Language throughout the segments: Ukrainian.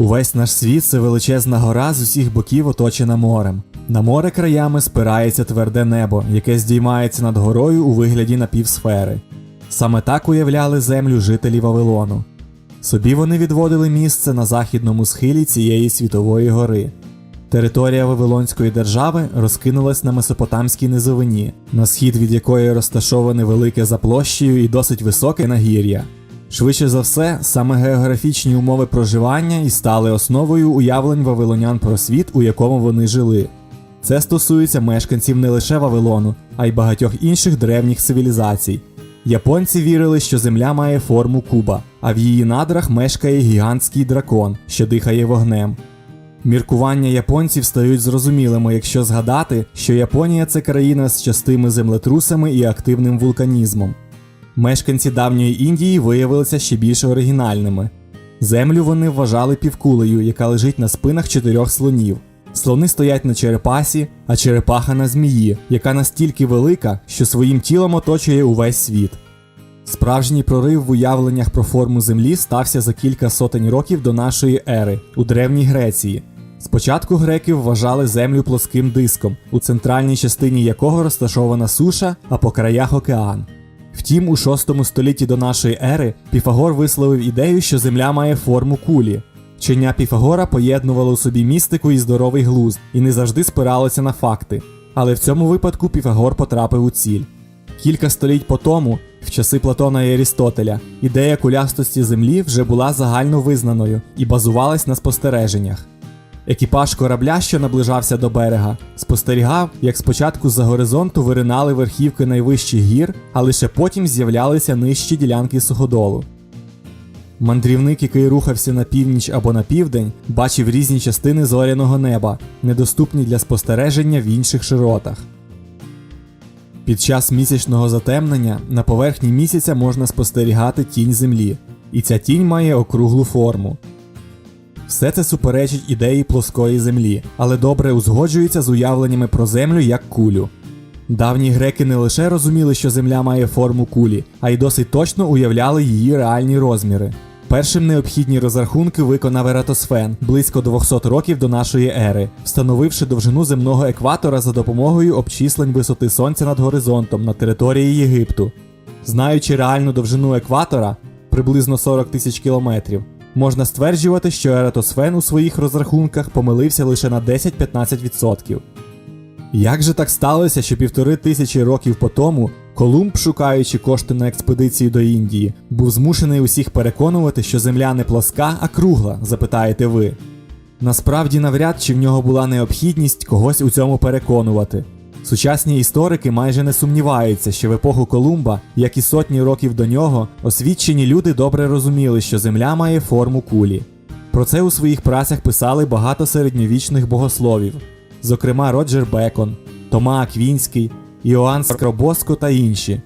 Увесь наш світ це величезна гора з усіх боків оточена морем. На море краями спирається тверде небо, яке здіймається над горою у вигляді напівсфери. Саме так уявляли землю жителі Вавилону. Собі вони відводили місце на західному схилі цієї світової гори. Територія Вавилонської держави розкинулась на Месопотамській низовині, на схід від якої розташоване велике за площею і досить високе нагір'я. Швидше за все, саме географічні умови проживання і стали основою уявлень вавилонян про світ, у якому вони жили. Це стосується мешканців не лише Вавилону, а й багатьох інших древніх цивілізацій. Японці вірили, що земля має форму куба, а в її надрах мешкає гігантський дракон, що дихає вогнем. Міркування японців стають зрозумілими, якщо згадати, що Японія це країна з частими землетрусами і активним вулканізмом. Мешканці давньої Індії виявилися ще більш оригінальними. Землю вони вважали півкулею, яка лежить на спинах чотирьох слонів. Слони стоять на черепасі, а черепаха на змії, яка настільки велика, що своїм тілом оточує увесь світ. Справжній прорив в уявленнях про форму Землі стався за кілька сотень років до нашої ери у Древній Греції. Спочатку греки вважали землю плоским диском, у центральній частині якого розташована суша, а по краях океан. Втім, у 6 столітті до нашої ери Піфагор висловив ідею, що Земля має форму кулі. Вчення Піфагора поєднувало у собі містику і здоровий глузд, і не завжди спиралося на факти. Але в цьому випадку Піфагор потрапив у ціль. Кілька століть по тому, в часи Платона і Арістотеля, ідея кулястості Землі вже була загально визнаною і базувалась на спостереженнях. Екіпаж корабля, що наближався до берега, спостерігав, як спочатку з-за горизонту виринали верхівки найвищих гір, а лише потім з'являлися нижчі ділянки суходолу. Мандрівник, який рухався на північ або на південь, бачив різні частини зоряного неба, недоступні для спостереження в інших широтах. Під час місячного затемнення на поверхні місяця можна спостерігати тінь Землі, і ця тінь має округлу форму. Все це суперечить ідеї плоскої землі, але добре узгоджується з уявленнями про землю як кулю. Давні греки не лише розуміли, що земля має форму кулі, а й досить точно уявляли її реальні розміри. Першим необхідні розрахунки виконав Ератосфен близько 200 років до нашої ери, встановивши довжину земного екватора за допомогою обчислень висоти сонця над горизонтом на території Єгипту. Знаючи реальну довжину екватора приблизно 40 тисяч кілометрів, можна стверджувати, що Ератосфен у своїх розрахунках помилився лише на 10-15%. Як же так сталося, що півтори тисячі років по тому Колумб, шукаючи кошти на експедицію до Індії, був змушений усіх переконувати, що земля не плоска, а кругла, запитаєте ви. Насправді, навряд чи в нього була необхідність когось у цьому переконувати. Сучасні історики майже не сумніваються, що в епоху Колумба, як і сотні років до нього, освічені люди добре розуміли, що земля має форму кулі. Про це у своїх працях писали багато середньовічних богословів, зокрема Роджер Бекон, Тома Аквінський, Іоанн Скробоско та інші.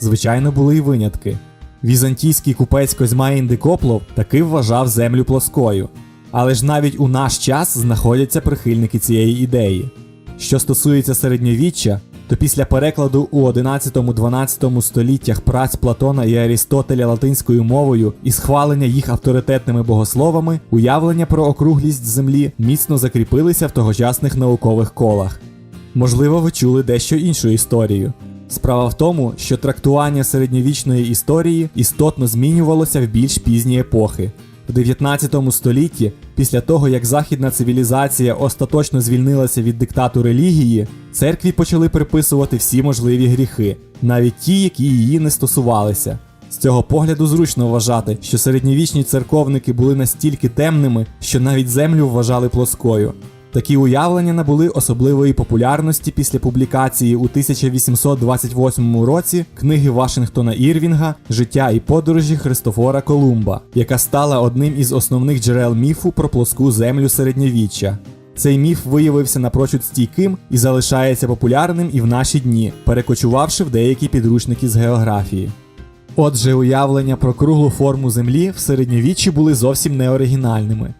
Звичайно, були й винятки. Візантійський купець Козьма Індикоплов таки вважав землю плоскою. Але ж навіть у наш час знаходяться прихильники цієї ідеї. Що стосується середньовіччя, то після перекладу у 11-12 століттях праць Платона і Арістотеля латинською мовою і схвалення їх авторитетними богословами, уявлення про округлість землі міцно закріпилися в тогочасних наукових колах. Можливо, ви чули дещо іншу історію. Справа в тому, що трактування середньовічної історії істотно змінювалося в більш пізні епохи. В 19 столітті, після того як західна цивілізація остаточно звільнилася від диктату релігії, церкві почали приписувати всі можливі гріхи, навіть ті, які її не стосувалися. З цього погляду зручно вважати, що середньовічні церковники були настільки темними, що навіть землю вважали плоскою. Такі уявлення набули особливої популярності після публікації у 1828 році книги Вашингтона Ірвінга Життя і подорожі Христофора Колумба, яка стала одним із основних джерел міфу про плоску землю середньовіччя. Цей міф виявився напрочуд стійким і залишається популярним і в наші дні, перекочувавши в деякі підручники з географії. Отже, уявлення про круглу форму землі в середньовіччі були зовсім не оригінальними.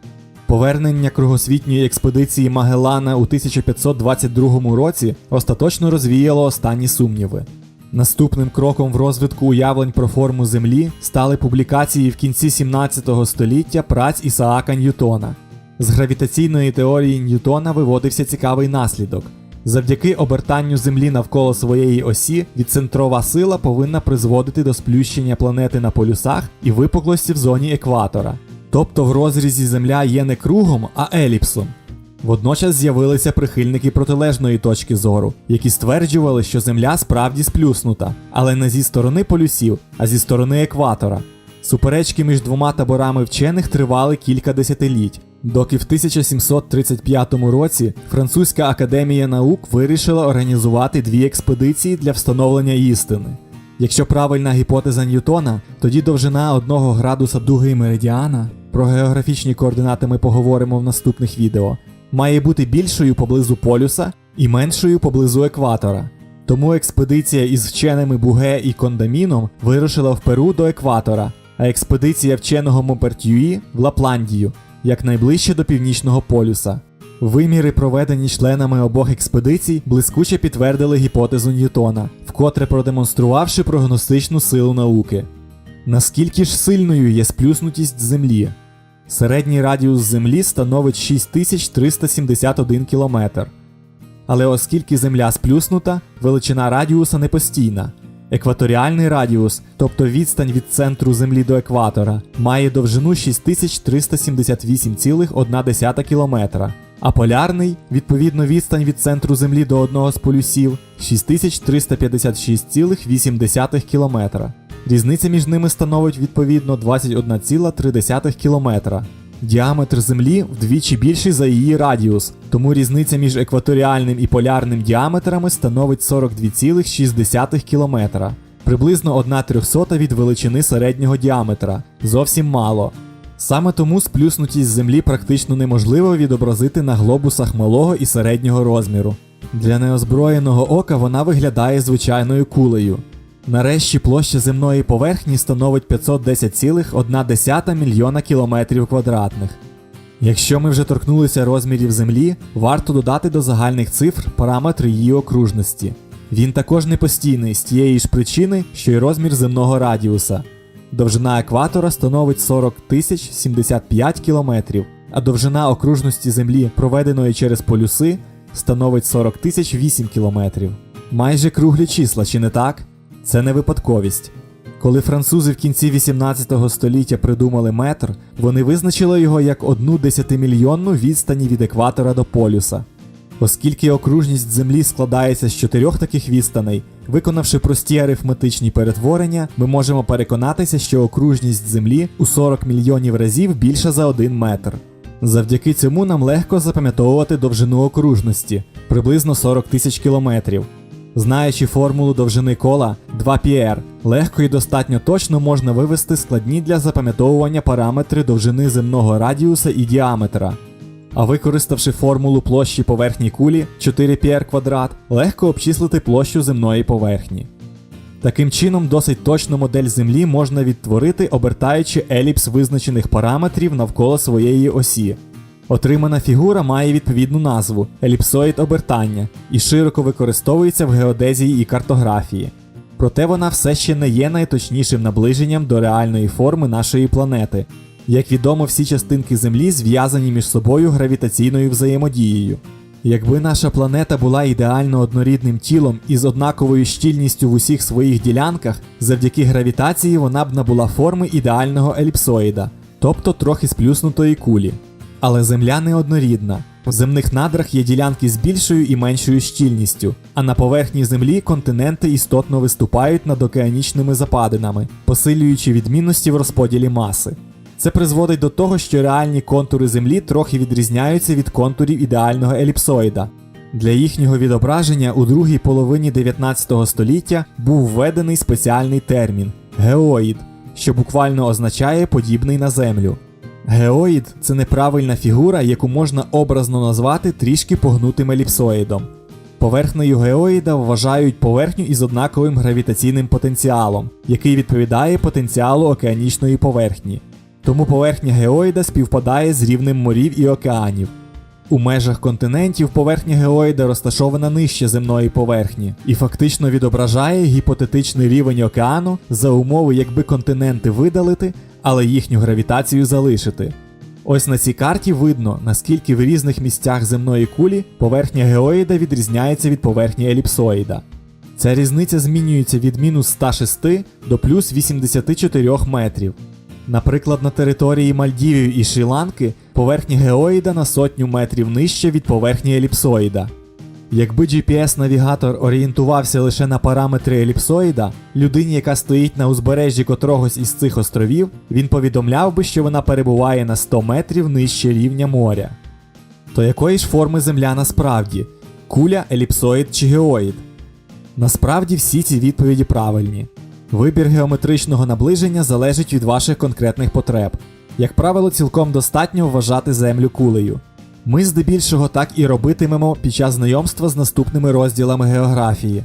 Повернення кругосвітньої експедиції Магеллана у 1522 році остаточно розвіяло останні сумніви. Наступним кроком в розвитку уявлень про форму Землі стали публікації в кінці 17 століття праць Ісаака Ньютона. З гравітаційної теорії Ньютона виводився цікавий наслідок. Завдяки обертанню Землі навколо своєї осі відцентрова сила повинна призводити до сплющення планети на полюсах і випуклості в зоні екватора. Тобто в розрізі Земля є не кругом, а еліпсом. Водночас з'явилися прихильники протилежної точки зору, які стверджували, що Земля справді сплюснута, але не зі сторони полюсів, а зі сторони екватора. Суперечки між двома таборами вчених тривали кілька десятиліть, доки в 1735 році Французька академія наук вирішила організувати дві експедиції для встановлення істини. Якщо правильна гіпотеза Ньютона, тоді довжина одного градуса дуги меридіана, про географічні координати ми поговоримо в наступних відео, має бути більшою поблизу полюса і меншою поблизу екватора. Тому експедиція із вченими Буге і Кондаміном вирушила в Перу до екватора, а експедиція вченого Мопертюї в Лапландію, якнайближче до північного полюса. Виміри, проведені членами обох експедицій, блискуче підтвердили гіпотезу Ньютона, вкотре продемонструвавши прогностичну силу науки. Наскільки ж сильною є сплюснутість Землі? Середній радіус Землі становить 6371 км. Але оскільки Земля сплюснута, величина радіуса не постійна. Екваторіальний радіус, тобто відстань від центру Землі до екватора, має довжину 6358,1 км, а полярний, відповідно, відстань від центру Землі до одного з полюсів 6356,8 км. Різниця між ними становить відповідно 21,3 км. Діаметр Землі вдвічі більший за її радіус, тому різниця між екваторіальним і полярним діаметрами становить 42,6 км. Приблизно 1 трьохсота від величини середнього діаметра. Зовсім мало. Саме тому сплюснутість Землі практично неможливо відобразити на глобусах малого і середнього розміру. Для неозброєного ока вона виглядає звичайною кулею. Нарешті площа земної поверхні становить 510,1 мільйона кілометрів квадратних. Якщо ми вже торкнулися розмірів Землі, варто додати до загальних цифр параметри її окружності. Він також не постійний з тієї ж причини, що й розмір земного радіуса. Довжина екватора становить 40 тисяч 75 кілометрів, а довжина окружності Землі, проведеної через полюси, становить 40 тисяч 8 кілометрів. Майже круглі числа, чи не так? Це не випадковість. Коли французи в кінці 18 століття придумали метр, вони визначили його як одну десятимільйонну відстані від екватора до полюса. Оскільки окружність Землі складається з чотирьох таких відстаней, виконавши прості арифметичні перетворення, ми можемо переконатися, що окружність Землі у 40 мільйонів разів більша за 1 метр. Завдяки цьому нам легко запам'ятовувати довжину окружності приблизно 40 тисяч кілометрів. Знаючи формулу довжини кола 2πr, легко і достатньо точно можна вивести складні для запам'ятовування параметри довжини земного радіуса і діаметра. А використавши формулу площі поверхні кулі 4πr квадрат, легко обчислити площу земної поверхні. Таким чином, досить точну модель Землі можна відтворити, обертаючи еліпс визначених параметрів навколо своєї осі. Отримана фігура має відповідну назву еліпсоїд обертання і широко використовується в геодезії і картографії. Проте вона все ще не є найточнішим наближенням до реальної форми нашої планети. Як відомо, всі частинки Землі зв'язані між собою гравітаційною взаємодією. Якби наша планета була ідеально однорідним тілом і з однаковою щільністю в усіх своїх ділянках, завдяки гравітації вона б набула форми ідеального еліпсоїда, тобто трохи сплюснутої кулі. Але Земля не однорідна. В земних надрах є ділянки з більшою і меншою щільністю, а на поверхні Землі континенти істотно виступають над океанічними западинами, посилюючи відмінності в розподілі маси. Це призводить до того, що реальні контури Землі трохи відрізняються від контурів ідеального еліпсоїда. Для їхнього відображення у другій половині 19 століття був введений спеціальний термін геоїд, що буквально означає подібний на Землю. Геоїд це неправильна фігура, яку можна образно назвати трішки погнутим еліпсоїдом. Поверхнею геоїда вважають поверхню із однаковим гравітаційним потенціалом, який відповідає потенціалу океанічної поверхні. Тому поверхня геоїда співпадає з рівнем морів і океанів. У межах континентів поверхня геоїда розташована нижче земної поверхні і фактично відображає гіпотетичний рівень океану за умови, якби континенти видалити, але їхню гравітацію залишити. Ось на цій карті видно, наскільки в різних місцях земної кулі поверхня геоїда відрізняється від поверхні еліпсоїда. Ця різниця змінюється від мінус 106 до плюс 84 метрів. Наприклад, на території Мальдівів і Шрі-Ланки поверхня геоїда на сотню метрів нижче від поверхні еліпсоїда. Якби GPS-навігатор орієнтувався лише на параметри еліпсоїда, людині, яка стоїть на узбережжі котрогось із цих островів, він повідомляв би, що вона перебуває на 100 метрів нижче рівня моря. То якої ж форми Земля насправді? Куля, еліпсоїд чи геоїд? Насправді всі ці відповіді правильні. Вибір геометричного наближення залежить від ваших конкретних потреб. Як правило, цілком достатньо вважати землю кулею. Ми здебільшого так і робитимемо під час знайомства з наступними розділами географії.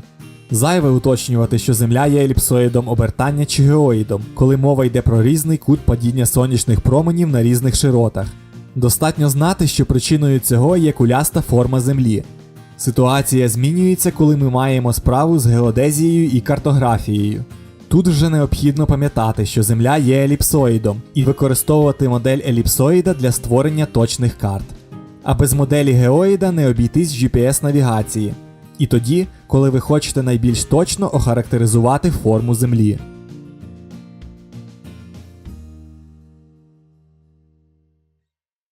Зайве уточнювати, що Земля є еліпсоїдом обертання чи геоїдом, коли мова йде про різний кут падіння сонячних променів на різних широтах. Достатньо знати, що причиною цього є куляста форма Землі. Ситуація змінюється, коли ми маємо справу з геодезією і картографією. Тут вже необхідно пам'ятати, що Земля є еліпсоїдом, і використовувати модель еліпсоїда для створення точних карт. А без моделі геоїда не обійтись GPS-навігації. І тоді, коли ви хочете найбільш точно охарактеризувати форму Землі.